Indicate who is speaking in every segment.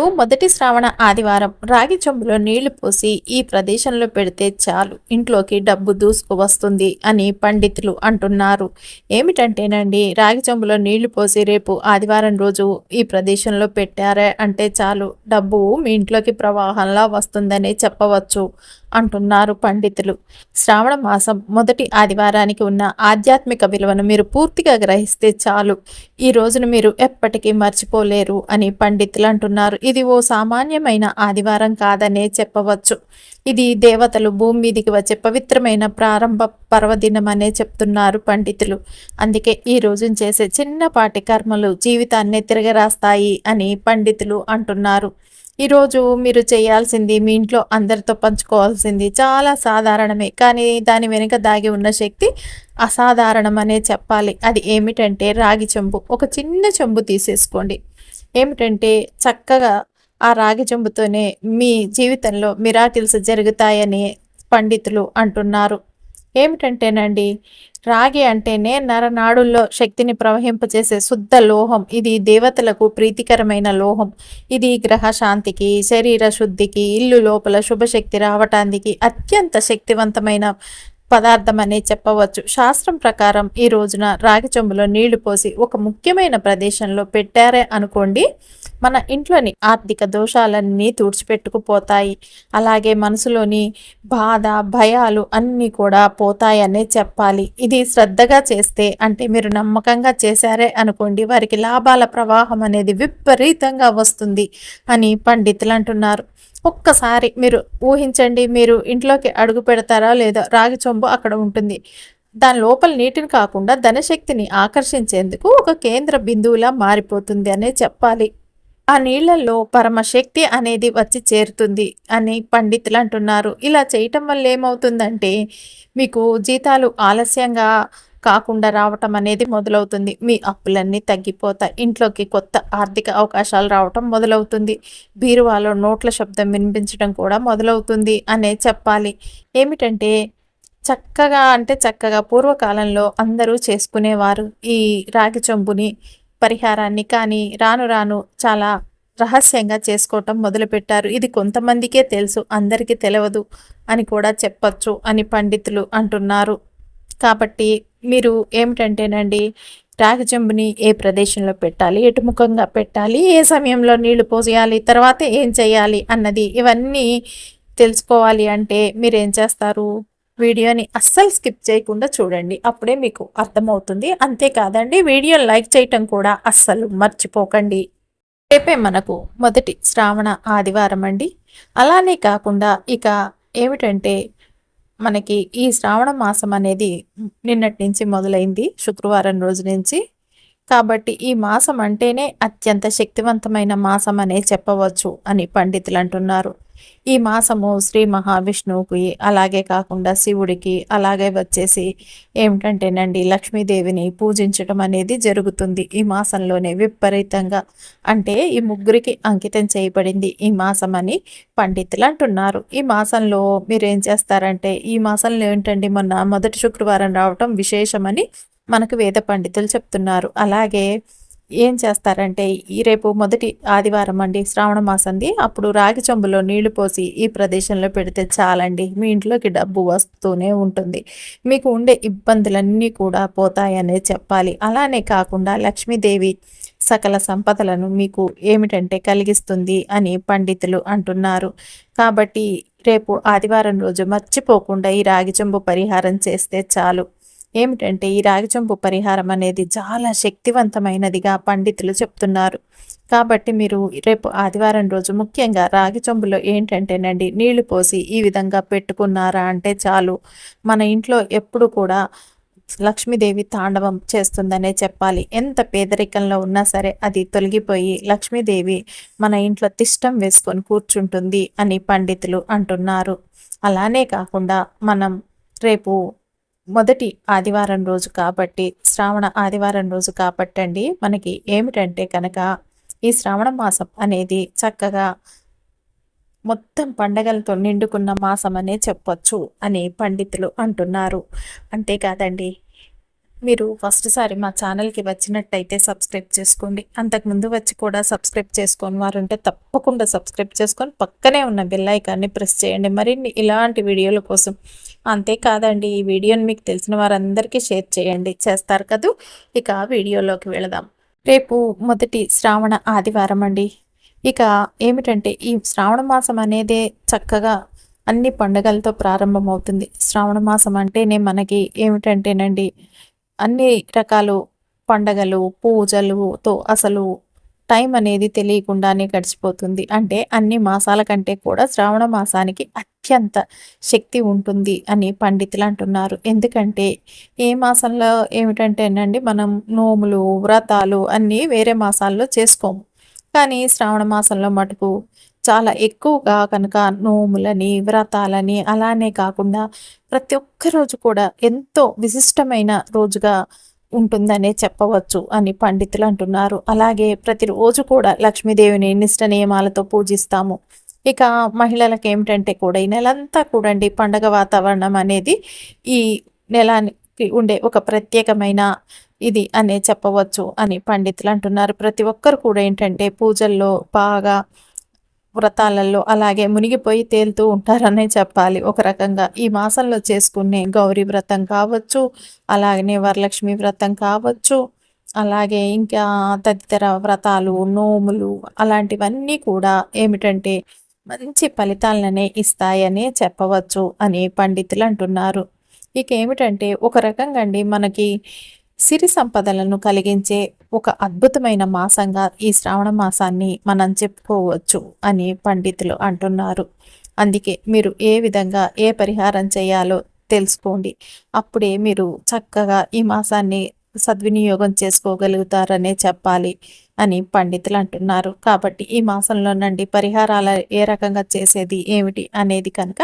Speaker 1: రేపు మొదటి శ్రావణ ఆదివారం రాగి చెంబులో నీళ్ళు పోసి ఈ ప్రదేశంలో పెడితే చాలు ఇంట్లోకి డబ్బు దూసుకు వస్తుంది అని పండితులు అంటున్నారు. ఏమిటంటేనండి రాగి చెంబులో నీళ్ళు పోసి రేపు ఆదివారం రోజు ఈ ప్రదేశంలో పెట్టారే అంటే చాలు డబ్బు మీ ఇంట్లోకి ప్రవాహంలా వస్తుందని చెప్పవచ్చు. అంటున్నారు పండితులు. శ్రావణ మాసం మొదటి ఆదివారానికి ఉన్న ఆధ్యాత్మిక విలువను మీరు పూర్తిగా గ్రహిస్తే చాలు. ఈ రోజును మీరు ఎప్పటికీ మర్చిపోలేరు అని పండితులు అంటున్నారు. ఇది ఓ సామాన్యమైన ఆదివారం కాదనే చెప్పవచ్చు. ఇది దేవతలు భూమి మీదికి వచ్చే పవిత్రమైన ప్రారంభ పర్వదినం అనే చెప్తున్నారు పండితులు. అందుకే ఈ రోజును చేసే చిన్నపాటి కర్మలు జీవితాన్ని తిరగరాస్తాయి అని పండితులు అంటున్నారు. ఈరోజు మీరు చేయాల్సింది మీ ఇంట్లో అందరితో పంచుకోవాల్సింది చాలా సాధారణమే. కానీ దాని వెనుక దాగి ఉన్న శక్తి అసాధారణం అనే చెప్పాలి. అది ఏమిటంటే రాగి చెంబు. ఒక చిన్న చెంబు తీసేసుకోండి. ఏమిటంటే చక్కగా ఆ రాగి చెంబుతోనే మీ జీవితంలో మిరాకిల్స్ జరుగుతాయని పండితులు అంటున్నారు. ఏమిటంటేనండి రాగి అంటేనే నరనాడుల్లో శక్తిని ప్రవహింపచేసే శుద్ధ లోహం. ఇది దేవతలకు ప్రీతికరమైన లోహం. ఇది గ్రహ శాంతికి శరీర శుద్ధికి ఇల్లు లోపల శుభశక్తి రావటానికి అత్యంత శక్తివంతమైన పదార్థమనే చెప్పవచ్చు. శాస్త్రం ప్రకారం ఈ రోజున రాగి చెంబులో నీళ్ళు పోసి ఒక ముఖ్యమైన ప్రదేశంలో పెట్టారే అనుకోండి మన ఇంట్లోని ఆర్థిక దోషాలన్నీ తుడిచిపెట్టుకుపోతాయి. అలాగే మనసులోని బాధ భయాలు అన్నీ కూడా పోతాయనే చెప్పాలి. ఇది శ్రద్ధగా చేస్తే అంటే మీరు నమ్మకంగా చేశారే అనుకోండి వారికి లాభాల ప్రవాహం అనేది విపరీతంగా వస్తుంది అని పండితులు అంటున్నారు. ఒక్కసారి మీరు ఊహించండి మీరు ఇంట్లోకి అడుగు పెడతారా లేదా రాగి చొంబు అక్కడ ఉంటుంది. దాని లోపల నీటిని కాకుండా ధనశక్తిని ఆకర్షించేందుకు ఒక కేంద్ర బిందువులా మారిపోతుంది అనే చెప్పాలి. ఆ నీళ్ళలో పరమశక్తి అనేది వచ్చి చేరుతుంది అని పండితులు అంటున్నారు. ఇలా చేయటం వల్ల ఏమవుతుందంటే మీకు జీతాలు ఆలస్యంగా కాకుండా రావటం అనేది మొదలవుతుంది. మీ అప్పులన్నీ తగ్గిపోతాయి. ఇంట్లోకి కొత్త ఆర్థిక అవకాశాలు రావటం మొదలవుతుంది. బీరువాలో నోట్ల శబ్దం వినిపించడం కూడా మొదలవుతుంది అనే చెప్పాలి. ఏమిటంటే చక్కగా అంటే చక్కగా పూర్వకాలంలో అందరూ చేసుకునేవారు. ఈ రాగి చెంబుని పరిహారాన్ని కానీ రాను రాను చాలా రహస్యంగా చేసుకోవటం మొదలుపెట్టారు. ఇది కొంతమందికే తెలుసు అందరికీ తెలియదు అని కూడా చెప్పచ్చు అని పండితులు అంటున్నారు. కాబట్టి మీరు ఏమిటంటేనండి రాగి చెంబుని ఏ ప్రదేశంలో పెట్టాలి ఎటుముఖంగా పెట్టాలి ఏ సమయంలో నీళ్ళు పోసేయాలి తర్వాత ఏం చేయాలి అన్నది ఇవన్నీ తెలుసుకోవాలి అంటే మీరు ఏం చేస్తారు? వీడియోని అస్సలు స్కిప్ చేయకుండా చూడండి అప్పుడే మీకు అర్థమవుతుంది. అంతేకాదండి వీడియో లైక్ చేయటం కూడా అస్సలు మర్చిపోకండి. రేపే మనకు మొదటి శ్రావణ ఆదివారం అండి అలానే కాకుండా ఇక ఏమిటంటే మనకి ఈ శ్రావణ మాసం అనేది నిన్నటి నుంచి మొదలైంది శుక్రవారం రోజు నుంచి. కాబట్టి ఈ మాసం అంటేనే అత్యంత శక్తివంతమైన మాసం అనే చెప్పవచ్చు అని పండితులు అంటున్నారు. ఈ మాసము శ్రీ మహావిష్ణువుకి అలాగే కాకుండా శివుడికి అలాగే వచ్చేసి ఏమిటంటేనండి లక్ష్మీదేవిని పూజించడం అనేది జరుగుతుంది. ఈ మాసంలోనే విపరీతంగా అంటే ఈ ముగ్గురికి అంకితం చేయబడింది ఈ మాసం అని పండితులు అంటున్నారు. ఈ మాసంలో మీరు ఏం చేస్తారంటే ఈ మాసంలో ఏంటండి మొన్న మొదటి శుక్రవారం రావటం విశేషమని మనకు వేద పండితులు చెప్తున్నారు. అలాగే ఏం చేస్తారంటే ఈ రేపు మొదటి ఆదివారం అండి శ్రావణ మాసంది. అప్పుడు రాగి చెంబులో నీళ్ళు పోసి ఈ ప్రదేశంలో పెడితే చాలండి. మీ ఇంట్లోకి డబ్బు వస్తూనే ఉంటుంది. మీకు ఉండే ఇబ్బందులన్నీ కూడా పోతాయనే చెప్పాలి. అలానే కాకుండా లక్ష్మీదేవి సకల సంపదలను మీకు ఏమిటంటే కలిగిస్తుంది అని పండితులు అంటున్నారు. కాబట్టి రేపు ఆదివారం రోజు మర్చిపోకుండా ఈ రాగి చెంబు పరిహారం చేస్తే చాలు. ఏమిటంటే ఈ రాగిచంపు పరిహారం అనేది చాలా శక్తివంతమైనదిగా పండితులు చెప్తున్నారు. కాబట్టి మీరు రేపు ఆదివారం రోజు ముఖ్యంగా రాగి చెంబులో ఏంటంటేనండి నీళ్ళు పోసి ఈ విధంగా పెట్టుకున్నారా అంటే చాలు. మన ఇంట్లో ఎప్పుడు కూడా లక్ష్మీదేవి తాండవం చేస్తుందనే చెప్పాలి. ఎంత పేదరికంలో ఉన్నా సరే అది తొలగిపోయి లక్ష్మీదేవి మన ఇంట్లో తిష్టం వేసుకొని కూర్చుంటుంది అని పండితులు అంటున్నారు. అలానే కాకుండా మనం రేపు మొదటి ఆదివారం రోజు కాబట్టి శ్రావణ ఆదివారం రోజు కాబట్టి అండి మనకి ఏమిటంటే కనుక ఈ శ్రావణ మాసం అనేది చక్కగా మొత్తం పండగలతో నిండుకున్న మాసం అనే చెప్పొచ్చు అని పండితులు అంటున్నారు. అంతేకాదండి మీరు ఫస్ట్ సారి మా ఛానల్కి వచ్చినట్టయితే సబ్స్క్రైబ్ చేసుకోండి. అంతకుముందు వచ్చి కూడా సబ్స్క్రైబ్ చేసుకొని వారు ఉంటే తప్పకుండా సబ్స్క్రైబ్ చేసుకొని పక్కనే ఉన్న బెల్ ఐకాన్ని ప్రెస్ చేయండి. మరిన్ని ఇలాంటి వీడియోల కోసం అంతేకాదండి ఈ వీడియోని మీకు తెలిసిన వారందరికీ షేర్ చేయండి. చేస్తారు కదూ? ఇక వీడియోలోకి వెళదాం. రేపు మొదటి శ్రావణ ఆదివారం అండి. ఇక ఏమిటంటే ఈ శ్రావణ మాసం అనేదే చక్కగా అన్ని పండుగలతో ప్రారంభమవుతుంది. శ్రావణ మాసం అంటేనే మనకి ఏమిటంటేనండి అన్ని రకాలు పండగలు పూజలుతో అసలు టైం అనేది తెలియకుండానే గడిచిపోతుంది. అంటే అన్ని మాసాల కంటే కూడా శ్రావణ మాసానికి అత్యంత శక్తి ఉంటుంది అని పండితులు అంటున్నారు. ఎందుకంటే ఏ మాసంలో ఏమిటంటేనండి మనం నోములు వ్రతాలు అన్నీ వేరే మాసాల్లో చేసుకోము. కానీ శ్రావణ మాసంలో మటుకు చాలా ఎక్కువగా కనుక నోములని వ్రతాలని అలానే కాకుండా ప్రతి ఒక్క రోజు కూడా ఎంతో విశిష్టమైన రోజుగా ఉంటుందనే చెప్పవచ్చు అని పండితులు అంటున్నారు. అలాగే ప్రతిరోజు కూడా లక్ష్మీదేవిని నిష్ట నియమాలతో పూజిస్తాము. ఇక మహిళలకు ఏమిటంటే కూడా ఈ నెలంతా కూడండి పండగ వాతావరణం అనేది ఈ నెలానికి ఉండే ఒక ప్రత్యేకమైన ఇది అనే చెప్పవచ్చు అని పండితులు అంటున్నారు. ప్రతి ఒక్కరు కూడా ఏంటంటే పూజల్లో బాగా వ్రతాలలో అలాగే మునిగిపోయి తేలుతూ ఉంటారనే చెప్పాలి. ఒక రకంగా ఈ మాసంలో చేసుకునే గౌరీ వ్రతం కావచ్చు అలాగనే వరలక్ష్మి వ్రతం కావచ్చు అలాగే ఇంకా తదితర వ్రతాలు నోములు అలాంటివన్నీ కూడా ఏమిటంటే మంచి ఫలితాలనే ఇస్తాయనే చెప్పవచ్చు అని పండితులు అంటున్నారు. ఇక ఏమిటంటే ఒక రకంగా అండి మనకి సిరి సంపదలను కలిగించే ఒక అద్భుతమైన మాసంగా ఈ శ్రావణ మాసాన్ని మనం చెప్పుకోవచ్చు అని పండితులు అంటున్నారు. అందుకే మీరు ఏ విధంగా ఏ పరిహారం చేయాలో తెలుసుకోండి. అప్పుడే మీరు చక్కగా ఈ మాసాన్ని సద్వినియోగం చేసుకోగలుగుతారనే చెప్పాలి అని పండితులు అంటున్నారు. కాబట్టి ఈ మాసంలో నుండి పరిహారాలు ఏ రకంగా చేసేది ఏమిటి అనేది కనుక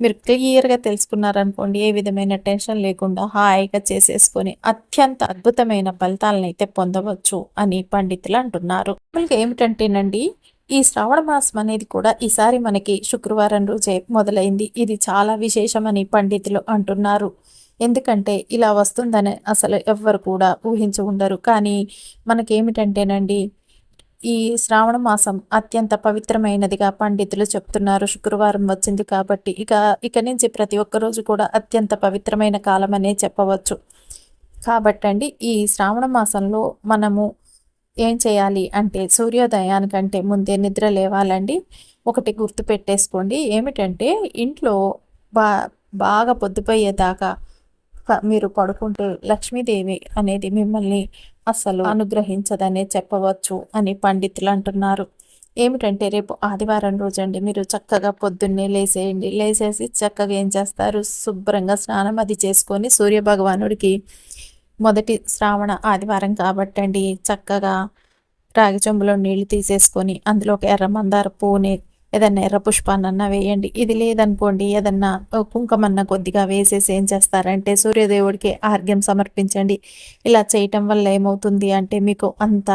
Speaker 1: మీరు క్లియర్గా తెలుసుకున్నారనుకోండి ఏ విధమైన టెన్షన్ లేకుండా హాయిగా చేసేసుకొని అత్యంత అద్భుతమైన ఫలితాలను అయితే పొందవచ్చు అని పండితులు అంటున్నారు. ఏమిటంటేనండి ఈ శ్రావణ మాసం అనేది కూడా ఈసారి మనకి శుక్రవారం రోజే మొదలైంది. ఇది చాలా విశేషమని పండితులు అంటున్నారు. ఎందుకంటే ఇలా వస్తుందని అసలు ఎవ్వరు కూడా ఊహించి ఉండరు. కానీ మనకేమిటంటేనండి ఈ శ్రావణ మాసం అత్యంత పవిత్రమైనదిగా పండితులు చెప్తున్నారు. శుక్రవారం వచ్చింది కాబట్టి ఇక ఇక నుంచి ప్రతి ఒక్కరోజు కూడా అత్యంత పవిత్రమైన కాలం అనే చెప్పవచ్చు. కాబట్టండి ఈ శ్రావణ మాసంలో మనము ఏం చేయాలి అంటే సూర్యోదయానికంటే ముందే నిద్ర లేవాలండి. ఒకటి గుర్తు పెట్టేసుకోండి ఏమిటంటే ఇంట్లో బా బాగా పొద్దుపోయేదాకా మీరు పడుకుంటే లక్ష్మీదేవి అనేది మిమ్మల్ని అసలు అనుగ్రహించదనే చెప్పవచ్చు అని పండితులు అంటున్నారు. ఏమిటంటే రేపు ఆదివారం రోజండి మీరు చక్కగా పొద్దున్నే లేసేయండి. లేసేసి చక్కగా ఏం చేస్తారు? శుభ్రంగా స్నానం అది చేసుకొని సూర్య భగవానుడికి మొదటి శ్రావణ ఆదివారం కాబట్టండి. చక్కగా రాగి చెంబులో నీళ్ళు తీసేసుకొని అందులో ఒక ఎర్ర మందార పువ్వుని ఏదన్నా ఎర్ర పుష్పాన్నన్నా వేయండి. ఇది లేదనుకోండి ఏదన్నా కుంకమన్న కొద్దిగా వేసేసి ఏం చేస్తారంటే సూర్యదేవుడికి ఆర్ఘ్యం సమర్పించండి. ఇలా చేయటం వల్ల ఏమవుతుంది అంటే మీకు అంత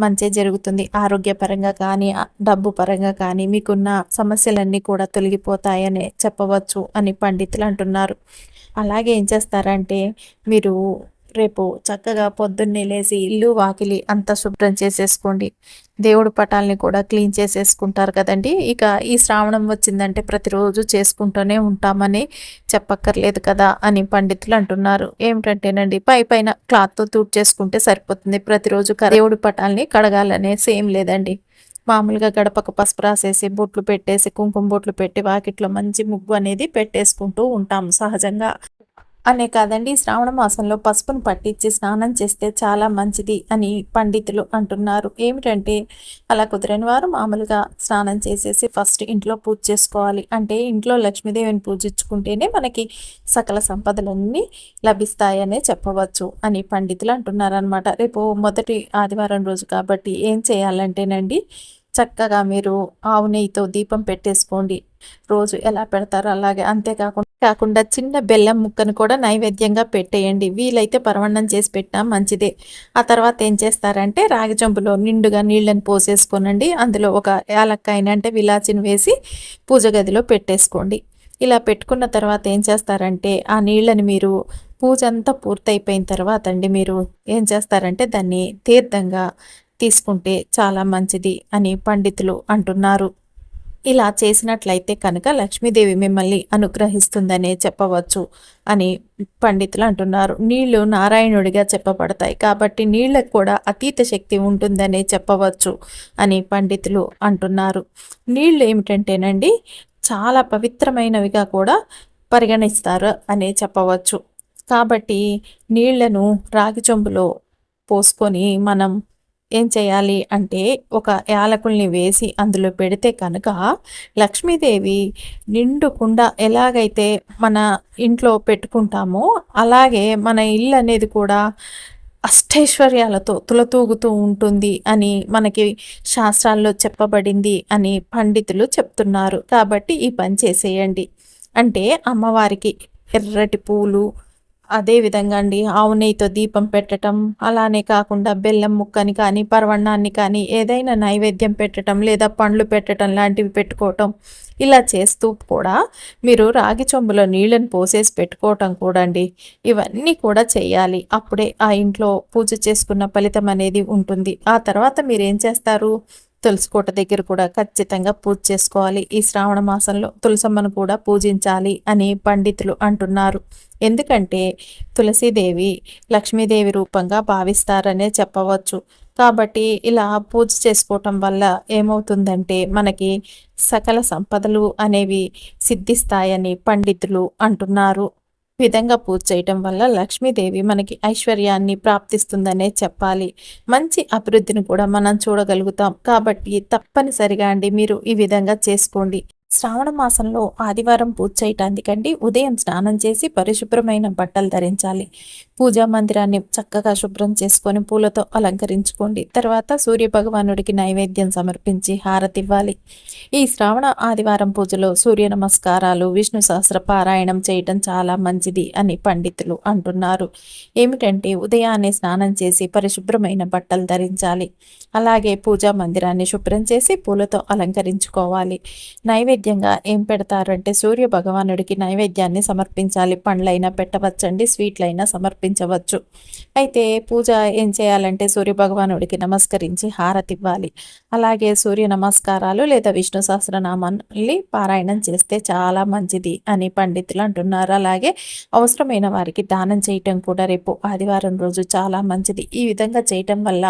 Speaker 1: మంచి జరుగుతుంది. ఆరోగ్యపరంగా కానీ డబ్బు పరంగా కానీ మీకున్న సమస్యలన్నీ కూడా తొలగిపోతాయని చెప్పవచ్చు అని పండితులు అంటున్నారు. అలాగే ఏం చేస్తారంటే మీరు రేపు చక్కగా పొద్దున్నే లేచి ఇల్లు వాకిలి అంతా శుభ్రం చేసేసుకోండి. దేవుడు పటాలని కూడా క్లీన్ చేసేసుకుంటారు కదండి. ఇక ఈ శ్రావణం వచ్చిందంటే ప్రతిరోజు చేసుకుంటూనే ఉంటామని చెప్పక్కర్లేదు కదా అని పండితులు అంటున్నారు. ఏమిటంటేనండి పై పైన క్లాత్తో తూట్ చేసుకుంటే సరిపోతుంది. ప్రతిరోజు దేవుడి పటాలని కడగాలనే సేమ్ లేదండి. మామూలుగా గడపకు పసుపు రాసేసి బొట్లు పెట్టేసి కుంకుమ బొట్లు పెట్టి వాకిట్లో మంచి ముగ్గు అనేది పెట్టేసుకుంటూ ఉంటాం సహజంగా. అనే కాదండి శ్రావణ మాసంలో పసుపును పట్టించి స్నానం చేస్తే చాలా మంచిది అని పండితులు అంటున్నారు. ఏమిటంటే అలా కుదిరని వారు మామూలుగా స్నానం చేసేసి ఫస్ట్ ఇంట్లో పూజ చేసుకోవాలి. అంటే ఇంట్లో లక్ష్మీదేవిని పూజించుకుంటేనే మనకి సకల సంపదలన్నీ లభిస్తాయనే చెప్పవచ్చు అని పండితులు అంటున్నారు అనమాట రేపు మొదటి ఆదివారం రోజు కాబట్టి ఏం చేయాలంటేనండి చక్కగా మీరు ఆవు నెయ్యితో దీపం పెట్టేసుకోండి. రోజు ఎలా పెడతారో అలాగే అంతేకాకుండా కాకుండా చిన్న బెల్లం ముక్కను కూడా నైవేద్యంగా పెట్టేయండి. వీలైతే పరవన్నం చేసి పెట్టినా మంచిదే. ఆ తర్వాత ఏం చేస్తారంటే రాగి చెంపులో నిండుగా నీళ్ళని పోసేసుకోనండి. అందులో ఒక యాలక్కాయని అంటే విలాచిని వేసి పూజ గదిలో పెట్టేసుకోండి. ఇలా పెట్టుకున్న తర్వాత ఏం చేస్తారంటే ఆ నీళ్ళని మీరు పూజ అంతా పూర్తయిపోయిన తర్వాత అండి మీరు ఏం చేస్తారంటే దాన్ని తీర్థంగా తీసుకుంటే చాలా మంచిది అని పండితులు అంటున్నారు. ఇలా చేసినట్లయితే కనుక లక్ష్మీదేవి మిమ్మల్ని అనుగ్రహిస్తుందనే చెప్పవచ్చు అని పండితులు అంటున్నారు. నీళ్ళు నారాయణుడిగా చెప్పబడతాయి. కాబట్టి నీళ్ళకు కూడా అతీత శక్తి ఉంటుందనే చెప్పవచ్చు అని పండితులు అంటున్నారు. నీళ్ళు ఏమిటంటేనండి చాలా పవిత్రమైనవిగా కూడా పరిగణిస్తారు అనే చెప్పవచ్చు. కాబట్టి నీళ్ళను రాగి చెంబులో పోసుకొని మనం ఏం చేయాలి అంటే ఒక యాలకుల్ని వేసి అందులో పెడితే కనుక లక్ష్మీదేవి నిండుకుండా ఎలాగైతే మన ఇంట్లో పెట్టుకుంటామో అలాగే మన ఇల్లు అనేది కూడా అష్టైశ్వర్యాలతో తులతూగుతూ ఉంటుంది అని మనకి శాస్త్రాల్లో చెప్పబడింది అని పండితులు చెప్తున్నారు. కాబట్టి ఈ పని చేసేయండి. అంటే అమ్మవారికి ఎర్రటి పూలు అదే విధంగా అండి ఆవు నెయ్యితో దీపం పెట్టడం అలానే కాకుండా బెల్లం ముక్కని కానీ పర్వణాన్ని కానీ ఏదైనా నైవేద్యం పెట్టడం లేదా పండ్లు పెట్టడం లాంటివి పెట్టుకోవటం ఇలా చేస్తూ కూడా మీరు రాగి చెంబులో నీళ్ళని పోసేసి పెట్టుకోవటం కూడా అండి. ఇవన్నీ కూడా చేయాలి. అప్పుడే ఆ ఇంట్లో పూజ చేసుకున్న ఫలితం అనేది ఉంటుంది. ఆ తర్వాత మీరు ఏం చేస్తారు? తులసికోట దగ్గర కూడా ఖచ్చితంగా పూజ చేసుకోవాలి. ఈ శ్రావణ మాసంలో తులసమ్మను కూడా పూజించాలి అని పండితులు అంటున్నారు. ఎందుకంటే తులసీదేవి లక్ష్మీదేవి రూపంగా భావిస్తారనే చెప్పవచ్చు. కాబట్టి ఇలా పూజ చేసుకోవటం వల్ల ఏమవుతుందంటే మనకి సకల సంపదలు అనేవి సిద్ధిస్తాయని పండితులు అంటున్నారు. విధంగా పూజ చేయటం వల్ల లక్ష్మీదేవి మనకి ఐశ్వర్యాన్ని ప్రాప్తిస్తుందనే చెప్పాలి. మంచి అభివృద్ధిని కూడా మనం చూడగలుగుతాం. కాబట్టి తప్పనిసరిగా అండి మీరు ఈ విధంగా చేసుకోండి. శ్రావణ మాసంలో ఆదివారం పూజ చేయటానికండి. ఉదయం స్నానం చేసి పరిశుభ్రమైన బట్టలు ధరించాలి. పూజా మందిరాన్ని చక్కగా శుభ్రం చేసుకొని పూలతో అలంకరించుకోండి. తర్వాత సూర్య భగవానుడికి నైవేద్యం సమర్పించి హారతి ఇవ్వాలి. ఈ శ్రావణ ఆదివారం పూజలో సూర్య నమస్కారాలు విష్ణు సహస్ర పారాయణం చేయటం చాలా మంచిది అని పండితులు అంటున్నారు. ఏమిటంటే ఉదయాన్నే స్నానం చేసి పరిశుభ్రమైన బట్టలు ధరించాలి. అలాగే పూజా మందిరాన్ని శుభ్రం చేసి పూలతో అలంకరించుకోవాలి. నైవేద్యం నైవేద్యంగా ఏం పెడతారంటే సూర్య భగవానుడికి నైవేద్యాన్ని సమర్పించాలి. పండ్లైనా పెట్టవచ్చండి స్వీట్లైనా సమర్పించవచ్చు. అయితే పూజ ఏం చేయాలంటే సూర్య భగవానుడికి నమస్కరించి హారతి ఇవ్వాలి. అలాగే సూర్య నమస్కారాలు లేదా విష్ణు సహస్రనామాన్ని పారాయణం చేస్తే చాలా మంచిది అని పండితులు అంటున్నారు. అలాగే అవసరమైన వారికి దానం చేయటం కూడా రేపు ఆదివారం రోజు చాలా మంచిది. ఈ విధంగా చేయటం వల్ల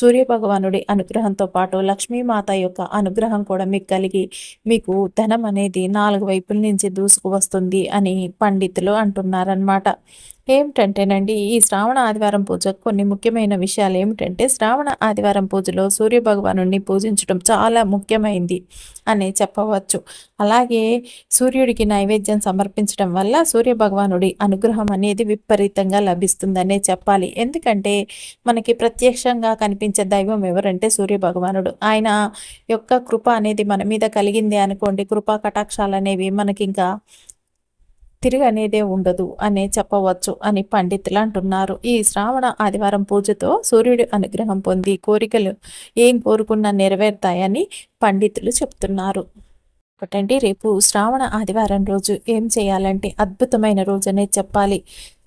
Speaker 1: సూర్య భగవానుడి అనుగ్రహంతో పాటు లక్ష్మీమాత యొక్క అనుగ్రహం కూడా మీకు కలిగి మీకు ధనం అనేది నాలుగు వైపుల నుంచి దూసుకు వస్తుంది అని పండితులు అంటున్నారనమాట ఏమిటంటేనండి ఈ శ్రావణ ఆదివారం పూజ కొన్ని ముఖ్యమైన విషయాలు ఏమిటంటే శ్రావణ ఆదివారం పూజలో సూర్య భగవాను పూజించడం చాలా ముఖ్యమైంది అని చెప్పవచ్చు. అలాగే సూర్యుడికి నైవేద్యం సమర్పించడం వల్ల సూర్య భగవానుడి అనుగ్రహం అనేది విపరీతంగా లభిస్తుందనే చెప్పాలి. ఎందుకంటే మనకి ప్రత్యక్షంగా కనిపించే దైవం ఎవరంటే సూర్య భగవానుడు. ఆయన యొక్క కృప అనేది మన మీద కలిగింది అనుకోండి కృపా కటాక్షాలు అనేవి మనకి ఇంకా తిరగనేదే ఉండదు అనే చెప్పవచ్చు అని పండితులు అంటున్నారు. ఈ శ్రావణ ఆదివారం పూజతో సూర్యుడి అనుగ్రహం పొంది కోరికలు ఏం కోరుకున్నా నెరవేరుతాయని పండితులు చెప్తున్నారు. ఒకటండి రేపు శ్రావణ ఆదివారం రోజు ఏం చేయాలంటే అద్భుతమైన రోజనే చెప్పాలి.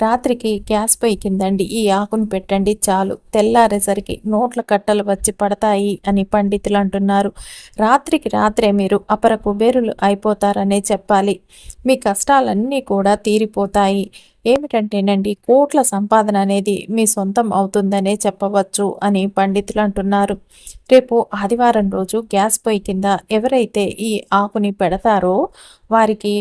Speaker 1: రాత్రికి గ్యాస్ పై కిందండి ఈ ఆకును పెట్టండి చాలు. తెల్లారేసరికి నోట్ల కట్టలు వచ్చి పడతాయి అని పండితులు అంటున్నారు. రాత్రికి రాత్రే మీరు అపర కుబేరులు అయిపోతారనే చెప్పాలి. మీ కష్టాలన్నీ కూడా తీరిపోతాయి. ఏమిటంటేనండి కోట్ల సంపాదన అనేది మీ సొంతం అవుతుందనే చెప్పవచ్చు అని పండితులు అంటున్నారు. రేపు ఆదివారం రోజు గ్యాస్ పొయ్యి కింద ఎవరైతే ఈ ఆకుని పెడతారో వారికి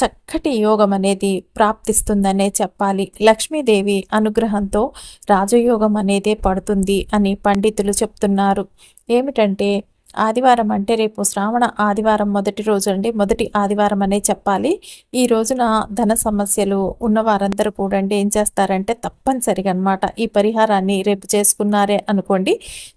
Speaker 1: చక్కటి యోగం అనేది ప్రాప్తిస్తుందనే చెప్పాలి. లక్ష్మీదేవి అనుగ్రహంతో రాజయోగం అనేదే పడుతుంది అని పండితులు చెప్తున్నారు. ఏమిటంటే ఆదివారం అంటే రేపు శ్రావణ ఆదివారం మొదటి రోజు అండి. మొదటి ఆదివారం అనే చెప్పాలి. ఈ రోజున ధన సమస్యలు ఉన్న వారందరూ కూడా ఏం చేస్తారంటే తప్పనిసరిగా అనమాట ఈ పరిహారాన్ని రేపు చేసుకున్నారే అనుకోండి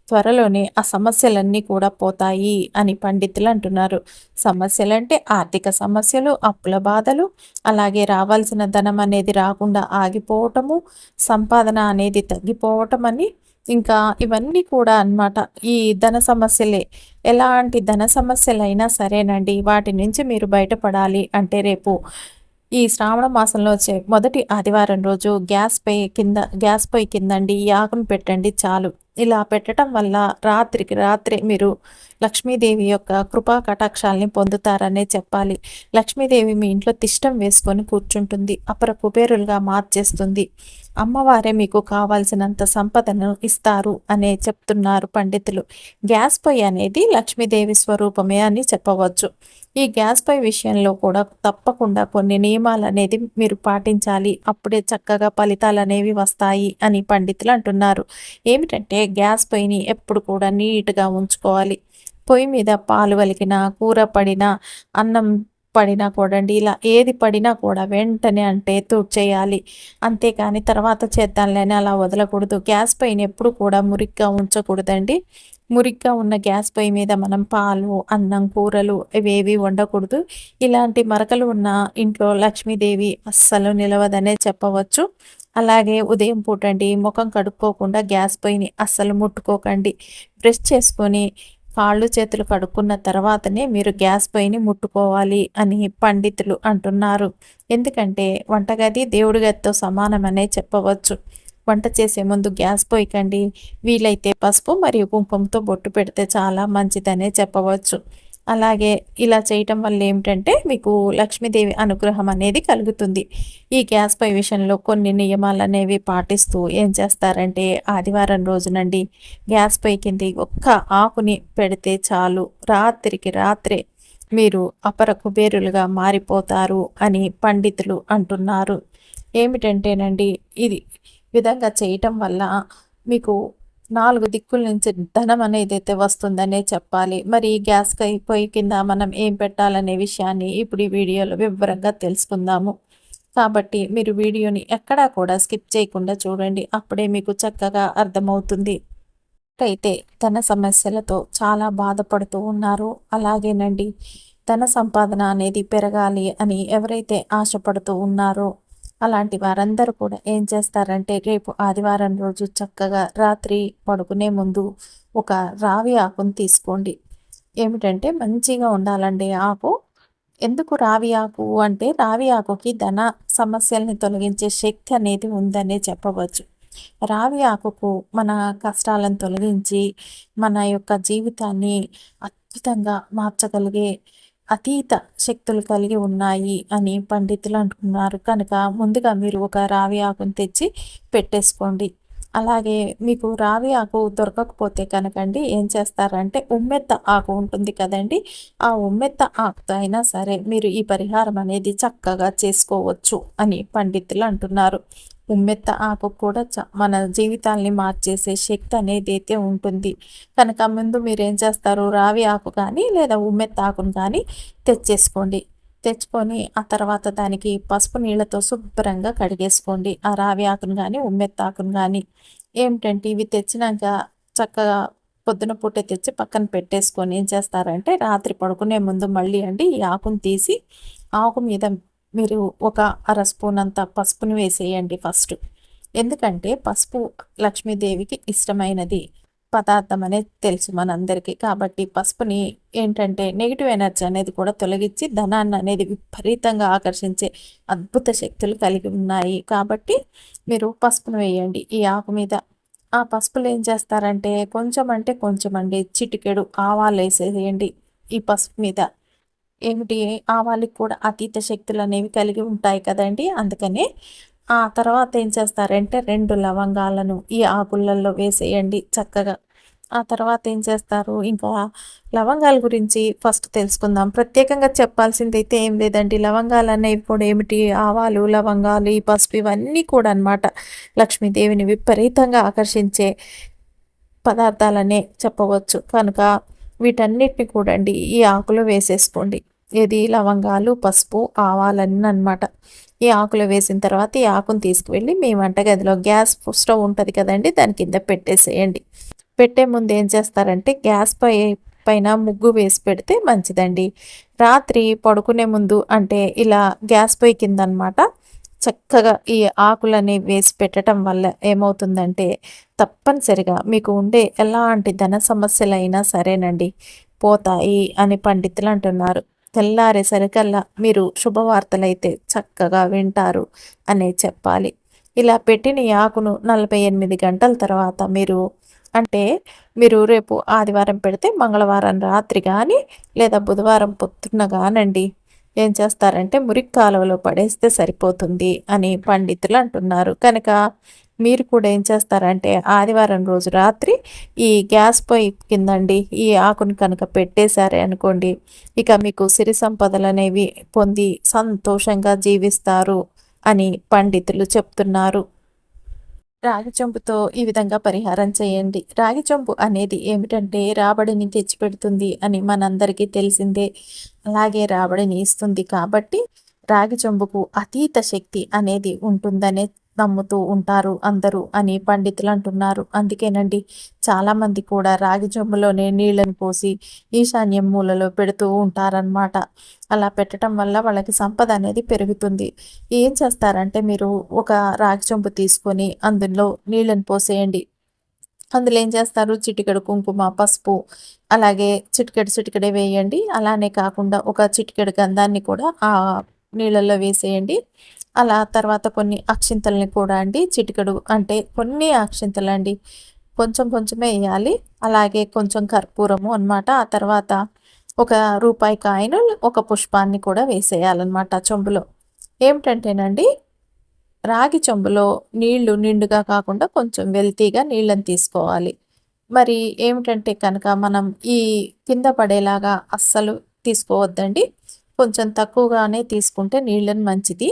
Speaker 1: త్వరలోనే ఆ సమస్యలన్నీ కూడా పోతాయి అని పండితులు అంటున్నారు. సమస్యలంటే ఆర్థిక సమస్యలు అప్పుల బాధలు అలాగే రావాల్సిన ధనం అనేది రాకుండా ఆగిపోవటము సంపాదన అనేది తగ్గిపోవటం అని ఇంకా ఇవన్నీ కూడా అనమాట ఈ ధన సమస్యలే. ఎలాంటి ధన సమస్యలైనా సరేనండి. వాటి నుంచి మీరు బయటపడాలి అంటే రేపు ఈ శ్రావణ మాసంలో వచ్చే మొదటి ఆదివారం రోజు గ్యాస్ పై కింద గ్యాస్ పొయ్యి కిందండి ఈ ఆకును పెట్టండి చాలు. ఇలా పెట్టడం వల్ల రాత్రికి రాత్రి మీరు లక్ష్మీదేవి యొక్క కృపా కటాక్షాలని పొందుతారనే చెప్పాలి. లక్ష్మీదేవి మీ ఇంట్లో తిష్టం వేసుకొని కూర్చుంటుంది. అపర కుబేరులుగా మార్చేస్తుంది. అమ్మవారే మీకు కావాల్సినంత సంపదను ఇస్తారు అనే చెప్తున్నారు పండితులు. గ్యాస్ పొయ్యి అనేది లక్ష్మీదేవి స్వరూపమే అని చెప్పవచ్చు. ఈ గ్యాస్ పొయ్యి విషయంలో కూడా తప్పకుండా కొన్ని నియమాలు అనేది మీరు పాటించాలి. అప్పుడే చక్కగా ఫలితాలు అనేవి వస్తాయి అని పండితులు అంటున్నారు. ఏమిటంటే గ్యాస్ పొయ్యిని ఎప్పుడు కూడా నీట్గా ఉంచుకోవాలి. పొయ్యి మీద పాలు వలికినా కూర పడిన అన్నం పడినా కూడండి ఇలా ఏది పడినా కూడా వెంటనే అంటే తుడిచేయాలి. అంతేకాని తర్వాత చేద్దాంలేని అలా వదలకూడదు. గ్యాస్ పైన ఎప్పుడు కూడా మురిగ్గా ఉంచకూడదండి. మురిగ్గా ఉన్న గ్యాస్ పొయ్యి మీద మనం పాలు అన్నం కూరలు ఇవేవి వండకూడదు. ఇలాంటి మరకలు ఉన్న ఇంట్లో లక్ష్మీదేవి అస్సలు నిలవదనే చెప్పవచ్చు. అలాగే ఉదయం పూటండి ముఖం కడుక్కోకుండా గ్యాస్ పొయ్యిని అస్సలు ముట్టుకోకండి. బ్రష్ చేసుకొని కాళ్ళు చేతులు కడుక్కున్న తర్వాతనే మీరు గ్యాస్ పొయ్యిని ముట్టుకోవాలి అని పండితులు అంటున్నారు. ఎందుకంటే వంటగది దేవుడి గదితో సమానమనే చెప్పవచ్చు. వంట చేసే ముందు గ్యాస్ పొయ్యకండి వీలైతే పసుపు మరియు కుంకుమతో బొట్టు పెడితే చాలా మంచిదనే చెప్పవచ్చు. అలాగే ఇలా చేయటం వల్ల ఏమిటంటే మీకు లక్ష్మీదేవి అనుగ్రహం అనేది కలుగుతుంది. ఈ గ్యాస్ పై విషయంలో కొన్ని నియమాలు అనేవి పాటిస్తూ ఏం చేస్తారంటే ఆదివారం రోజునండి గ్యాస్ పై కింద ఒక్క ఆకుని పెడితే చాలు. రాత్రికి రాత్రే మీరు అపర కుబేరులుగా మారిపోతారు అని పండితులు అంటున్నారు. ఏమిటంటేనండి ఇది విధంగా చేయటం వల్ల మీకు నాలుగు దిక్కుల నుంచి ధనం అనేది అయితే వస్తుందనే చెప్పాలి. మరి గ్యాస్ పొయ్యి కింద మనం ఏం పెట్టాలనే విషయాన్ని ఇప్పుడు ఈ వీడియోలో వివరంగా తెలుసుకుందాము. కాబట్టి మీరు వీడియోని ఎక్కడా కూడా స్కిప్ చేయకుండా చూడండి. అప్పుడే మీకు చక్కగా అర్థమవుతుంది. అయితే ధన సమస్యలతో చాలా బాధపడుతూ ఉన్నారు. అలాగేనండి. ధన సంపాదన అనేది పెరగాలి అని ఎవరైతే ఆశపడుతూ ఉన్నారో అలాంటి వారందరూ కూడా ఏం చేస్తారంటే రేపు ఆదివారం రోజు చక్కగా రాత్రి పడుకునే ముందు ఒక రావి ఆకును తీసుకోండి. ఏమిటంటే మంచిగా ఉండాలండి ఆకు. ఎందుకు రావి ఆకు అంటే రావి ఆకుకి ధన సమస్యల్ని తొలగించే శక్తి అనేది ఉందనే చెప్పవచ్చు. రావి ఆకుకు మన కష్టాలను తొలగించి మన యొక్క జీవితాన్ని అద్భుతంగా మార్చగలిగే అతీత శక్తులు కలిగి ఉన్నాయి అని పండితులు అంటున్నారు. కనుక ముందుగా మీరు ఒక రావి ఆకును తెచ్చి పెట్టేసుకోండి. అలాగే మీకు రావి ఆకు దొరకకపోతే కనుకండి ఏం చేస్తారంటే ఉమ్మెత్త ఆకు ఉంటుంది కదండి ఆ ఉమ్మెత్త ఆకుతో అయినా సరే మీరు ఈ పరిహారం అనేది చక్కగా చేసుకోవచ్చు అని పండితులు అంటున్నారు. ఉమ్మెత్త ఆకు కూడా మన జీవితాల్ని మార్చేసే శక్తి అనేది అయితే ఉంటుంది. కనుక ముందు మీరు ఏం చేస్తారు? రావి ఆకు కానీ లేదా ఉమ్మెత్త ఆకును కానీ తెచ్చేసుకోండి. తెచ్చుకొని ఆ తర్వాత దానికి పసుపు నీళ్ళతో శుభ్రంగా కడిగేసుకోండి. ఆ రావి ఆకును కానీ ఉమ్మెత్త ఆకును కానీ ఏమిటంటే ఇవి తెచ్చినాక చక్కగా పొద్దున పూట తెచ్చి పక్కన పెట్టేసుకొని ఏం చేస్తారంటే రాత్రి పడుకునే ముందు మళ్ళీ అండి ఈ ఆకును తీసి ఆకు మీద మీరు ఒక అర స్పూన్ అంత పసుపుని వేసేయండి ఫస్ట్. ఎందుకంటే పసుపు లక్ష్మీదేవికి ఇష్టమైనది. పదార్థం అనేది తెలుసు మనందరికీ. కాబట్టి పసుపుని ఏంటంటే నెగిటివ్ ఎనర్జీ అనేది కూడా తొలగించి ధనాన్ని అనేది విపరీతంగా ఆకర్షించే అద్భుత శక్తులు కలిగి ఉన్నాయి. కాబట్టి మీరు పసుపును వేయండి. ఈ ఆకు మీద ఆ పసుపులు ఏం చేస్తారంటే కొంచెం అంటే కొంచెం అండి చిటికెడు ఆవాలు వేసేయండి ఈ పసుపు మీద. ఏమిటి? ఆవాలకి కూడా అతీత శక్తులు అనేవి కలిగి ఉంటాయి కదండి. అందుకని ఆ తర్వాత ఏం చేస్తారంటే రెండు లవంగాలను ఈ ఆకులలో వేసేయండి చక్కగా. ఆ తర్వాత ఏం చేస్తారు? ఇంకా లవంగాల గురించి ఫస్ట్ తెలుసుకుందాం. ప్రత్యేకంగా చెప్పాల్సింది అయితే ఏం లేదండి. లవంగాలు అనేవి కూడా ఏమిటి? ఆవాలు లవంగాలు ఈ పసుపు ఇవన్నీ కూడా అనమాట లక్ష్మీదేవిని విపరీతంగా ఆకర్షించే పదార్థాలనే చెప్పవచ్చు. కనుక వీటన్నిటిని కూడండి ఈ ఆకులో వేసేసుకోండి. ఇది లవంగాలు పసుపు ఆవాలన్నీ అనమాట ఈ ఆకులు వేసిన తర్వాత ఈ ఆకును తీసుకువెళ్ళి మీ వంటగదిలో గ్యాస్ స్టవ్ ఉంటుంది కదండి దాని కింద పెట్టేసేయండి. పెట్టే ముందు ఏం చేస్తారంటే గ్యాస్ పై పైన ముగ్గు వేసి పెడితే మంచిదండి. రాత్రి పడుకునే ముందు అంటే ఇలా గ్యాస్ పొయ్యి కింద అనమాట చక్కగా ఈ ఆకులని వేసి పెట్టడం వల్ల ఏమవుతుందంటే తప్పనిసరిగా మీకు ఉండే ఎలాంటి ధన సమస్యలైనా సరేనండి పోతాయి అని పండితులు అంటున్నారు. తెల్లారేసరికల్లా మీరు శుభవార్తలైతే చక్కగా వింటారు అనే చెప్పాలి. ఇలా పెట్టిన ఆకును నలభై ఎనిమిది గంటల తర్వాత మీరు అంటే మీరు రేపు ఆదివారం పెడితే మంగళవారం రాత్రి కానీ లేదా బుధవారం పొద్దున్న కానండి ఏం చేస్తారంటే మురికి కాలువలో పడేస్తే సరిపోతుంది అని పండితులు అంటున్నారు. కనుక మీరు కూడా ఏం చేస్తారంటే ఆదివారం రోజు రాత్రి ఈ గ్యాస్ పొయ్యి కిందండి ఈ ఆకుని కనుక పెట్టేశారే అనుకోండి ఇక మీకు సిరి సంపదలు అనేవి పొంది సంతోషంగా జీవిస్తారు అని పండితులు చెప్తున్నారు. రాగి చెంపుతో ఈ విధంగా పరిహారం చేయండి. రాగి చెంపు అనేది ఏమిటంటే రాబడిని తెచ్చిపెడుతుంది అని మనందరికీ తెలిసిందే. అలాగే రాబడిని ఇస్తుంది కాబట్టి రాగి చెంబుకు అతీత శక్తి అనేది ఉంటుందనే నమ్ముతూ ఉంటారు అందరూ అని పండితులు అంటున్నారు. అందుకేనండి చాలామంది కూడా రాగి చెంబులోనే నీళ్ళని పోసి ఈశాన్యం మూలలో పెడుతూ ఉంటారనమాట అలా పెట్టడం వల్ల వాళ్ళకి సంపద అనేది పెరుగుతుంది. ఏం చేస్తారంటే మీరు ఒక రాగి చెంబు తీసుకొని అందులో నీళ్ళని పోసేయండి. అందులో ఏం చేస్తారు? చిటికెడు కుంకుమ పసుపు అలాగే చిటికెడు చిటికెడే వేయండి. అలానే కాకుండా ఒక చిటికెడు గంధాన్ని కూడా ఆ నీళ్ళల్లో వేసేయండి. అలా తర్వాత కొన్ని అక్షింతల్ని కూడా అండి చిటికడు అంటే కొన్ని అక్షింతలు అండి కొంచెం కొంచెమే వేయాలి. అలాగే కొంచెం కర్పూరము అనమాట ఆ తర్వాత ఒక రూపాయి కాయను ఒక పుష్పాన్ని కూడా వేసేయాలన్నమాట చెంబులో. ఏమిటంటేనండి రాగి చెంబులో నీళ్ళు నిండుగా కాకుండా కొంచెం వెల్తీగా నీళ్ళని తీసుకోవాలి. మరి ఏమిటంటే కనుక మనం ఈ కింద పడేలాగా అస్సలు తీసుకోవద్దండి. కొంచెం తక్కువగానే తీసుకుంటే నీళ్ళని మంచిది.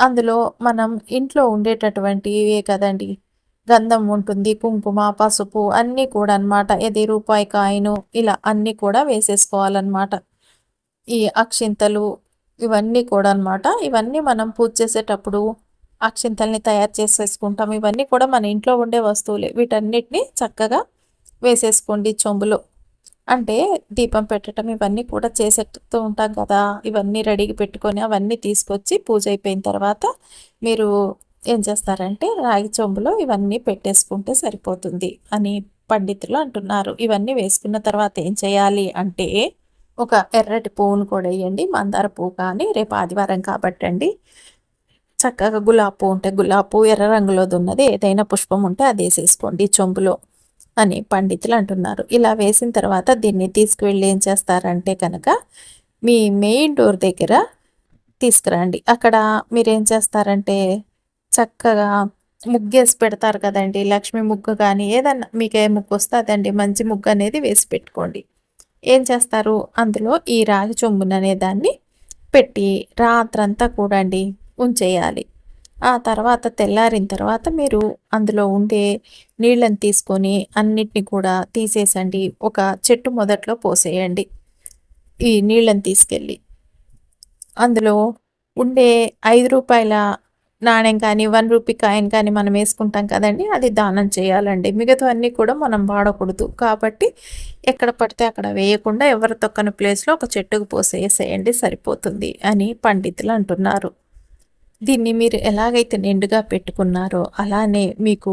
Speaker 1: అందులో మనం ఇంట్లో ఉండేటటువంటివే కదండి. గంధం ఉంటుంది కుంకుమ పసుపు అన్నీ కూడా అనమాట ఇది రూపాయి కాయను ఇలా అన్నీ కూడా వేసేసుకోవాలన్నమాట. ఈ అక్షింతలు ఇవన్నీ కూడా అనమాట ఇవన్నీ మనం పూజ చేసేటప్పుడు అక్షింతల్ని తయారు చేసేసుకుంటాం. ఇవన్నీ కూడా మన ఇంట్లో ఉండే వస్తువులే. వీటన్నిటిని చక్కగా వేసేసుకోండి చెంబులో. అంటే దీపం పెట్టడం ఇవన్నీ కూడా చేసేస్తూ ఉంటాం కదా. ఇవన్నీ రెడీగా పెట్టుకొని అవన్నీ తీసుకొచ్చి పూజ అయిపోయిన తర్వాత మీరు ఏం చేస్తారంటే రాగి చెంబులో ఇవన్నీ పెట్టేసుకుంటే సరిపోతుంది అని పండితులు అంటున్నారు. ఇవన్నీ వేసుకున్న తర్వాత ఏం చేయాలి అంటే ఒక ఎర్రటి పువ్వును కూడా వేయండి మందార పువ్వు కానీ రేపు ఆదివారం కాబట్టి అండి. చక్కగా గులాబీ పువ్వు ఉంటే గులాబీ పువ్వు ఎర్ర రంగులోది ఉన్నది ఏదైనా పుష్పం ఉంటే అది వేసేసుకోండి చెంబులో. అని పండితులు అంటున్నారు. ఇలా వేసిన తర్వాత దీన్ని తీసుకువెళ్ళి ఏం చేస్తారంటే కనుక మీ మెయిన్ డోర్ దగ్గర తీసుకురండి. అక్కడ మీరేం చేస్తారంటే చక్కగా ముగ్గేసి పెడతారు కదండి. లక్ష్మీ ముగ్గు కానీ ఏదన్నా మీకు ఏ ముగ్గు వస్తుందండి. మంచి ముగ్గు అనేది వేసి పెట్టుకోండి. ఏం చేస్తారు? అందులో ఈ రాగి చొంబుననే దాన్ని పెట్టి రాత్రంతా కూడండి ఉంచేయాలి. ఆ తర్వాత తెల్లారిన తర్వాత మీరు అందులో ఉండే నీళ్ళని తీసుకొని అన్నిటిని కూడా తీసేసండి. ఒక చెట్టు మొదట్లో పోసేయండి. ఈ నీళ్ళని తీసుకెళ్ళి. అందులో ఉండే ఐదు రూపాయల నాణ్యం కానీ వన్ రూపీ కాయిన్ కానీ మనం వేసుకుంటాం కదండి అది దానం చేయాలండి. మిగతా అన్నీ కూడా మనం వాడకూడదు. కాబట్టి ఎక్కడ పడితే అక్కడ వేయకుండా ఎవరి తొక్కని ప్లేస్లో ఒక చెట్టుకు పోసేసేయండి. సరిపోతుంది అని పండితులు అంటున్నారు. దీన్ని మీరు ఎలాగైతే నిండుగా పెట్టుకున్నారో అలానే మీకు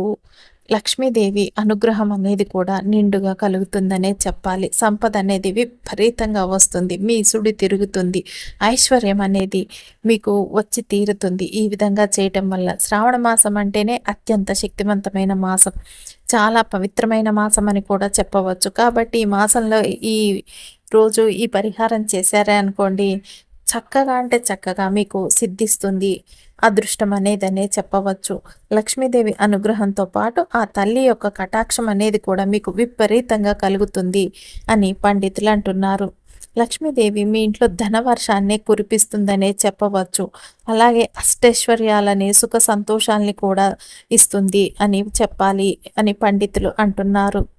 Speaker 1: లక్ష్మీదేవి అనుగ్రహం అనేది కూడా నిండుగా కలుగుతుందనే చెప్పాలి. సంపద అనేది విపరీతంగా వస్తుంది. మీ సుడి తిరుగుతుంది. ఐశ్వర్యం అనేది మీకు వచ్చి తీరుతుంది. ఈ విధంగా చేయటం వల్ల శ్రావణ మాసం అంటేనే అత్యంత శక్తివంతమైన మాసం. చాలా పవిత్రమైన మాసం అని కూడా చెప్పవచ్చు. కాబట్టి ఈ మాసంలో ఈ రోజు ఈ పరిహారం చేశారే అనుకోండి చక్కగా అంటే చక్కగా మీకు సిద్ధిస్తుంది. అదృష్టం అనేదనే చెప్పవచ్చు. లక్ష్మీదేవి అనుగ్రహంతో పాటు ఆ తల్లి యొక్క కటాక్షం అనేది కూడా మీకు విపరీతంగా కలుగుతుంది అని పండితులు అంటున్నారు. లక్ష్మీదేవి మీ ఇంట్లో ధనవర్షాన్ని కురిపిస్తుందనే చెప్పవచ్చు. అలాగే అష్టైశ్వర్యాలని సుఖ సంతోషాల్ని కూడా ఇస్తుంది అని చెప్పాలి అని పండితులు అంటున్నారు.